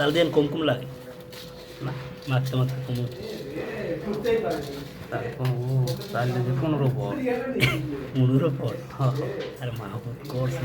চাল দিয়ে কম কম লাগে না, মাছটা মাথা কম চাল দিয়েছে পনেরো পর মুনুর পর আর মা করছে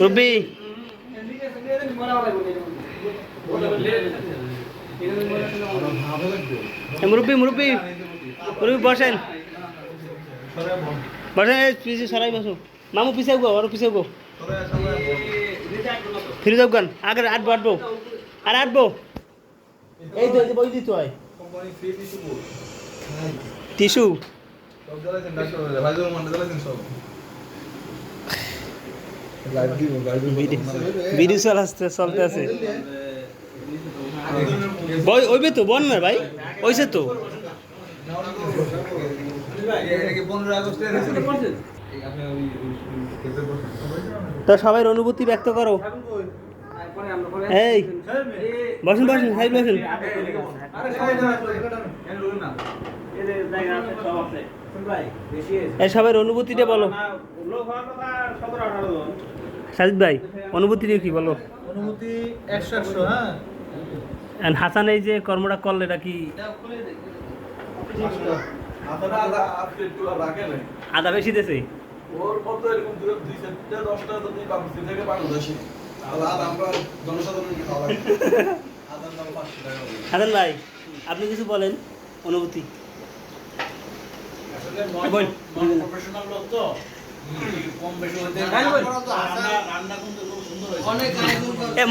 রুবি। মুরব্বী মুরব্বী। মুরব্বী, বসেন। বসেন, এই সরাই বসো। মামু পিছিয়ে গো আরও পিছিয়ে গো ফিরে যাও গান আগে আটবো আটবো। আর আটবো। এই তো, এই বই দিতে হয়। টিস্যু? ভিডিও চল আসতে চলতে আছে। ওইবে তো বল না ভাই ওইসে তো। তো সবাই অনুভূতি ব্যক্ত করো। এই বসুন বসুন সাইড বসুন। এই সবাই অনুভূতিটা বলো। সাজিদ ভাই অনুভূতিটা কি বলো? অনুভূতি একশো একশো হ্যাঁ। হাসান এই যে কর্মটা করলে এটা কি? আদা বেশি দেশে ওর কত এরকম দুই চারটা দশটা যদি থেকে হাসান ভাই আপনি কিছু বলেন? অনুভূতি? প্রফেশনাল লোক তো।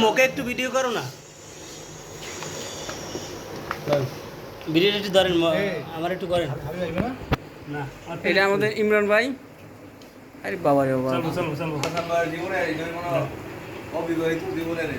মোকে একটু ভিডিও করো না। ভিডিওটা একটু ধরেন আমার একটু করেন। এটা আমাদের ইমরান ভাই। আরে বাবা। রে বাবা অবিবাহিত জীবনের